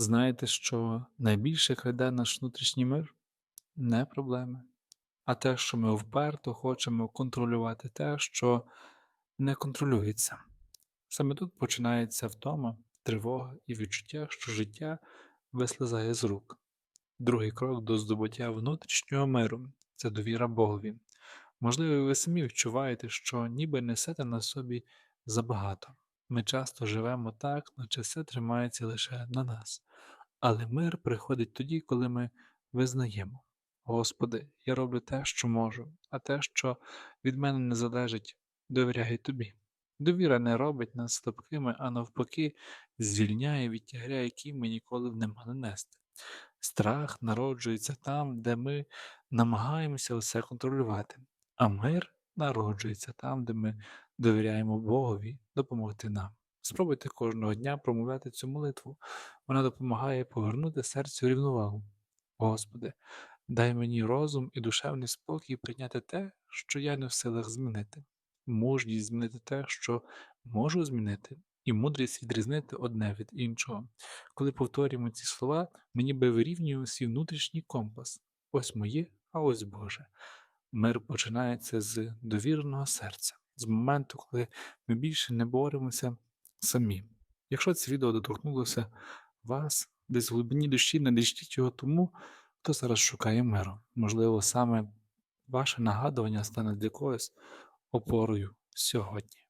Знаєте, що найбільше краде наш внутрішній мир? Не проблеми, а те, що ми вперто хочемо контролювати те, що не контролюється. Саме тут починається втома, тривога і відчуття, що життя вислизає з рук. Другий крок до здобуття внутрішнього миру це довіра Богові. Можливо, ви самі відчуваєте, що ніби несете на собі забагато. Ми часто живемо так, наче все тримається лише на нас. Але мир приходить тоді, коли ми визнаємо: Господи, я роблю те, що можу, а те, що від мене не залежить, довіряю Тобі. Довіра не робить нас слабкими, а навпаки, звільняє від тягаря, який ми ніколи не мали нести. Страх народжується там, де ми намагаємося все контролювати, а мир народжується там, де ми довіряємо Богові допомогти нам. Спробуйте кожного дня промовляти цю молитву. Вона допомагає повернути серцю рівновагу. Господи, дай мені розум і душевний спокій прийняти те, що я не в силах змінити, мужність змінити те, що можу змінити, і мудрість відрізнити одне від іншого. Коли повторюємо ці слова, ми ніби вирівнюємо свій внутрішній компас. Ось моє, а ось Боже. Мир починається з довіреного серця, з моменту, коли ми більше не боремося самі. Якщо це відео доторкнулося вас, десь в глибині душі, не дійшліть його тому, хто зараз шукає миру. Можливо, саме ваше нагадування стане для когось опорою сьогодні.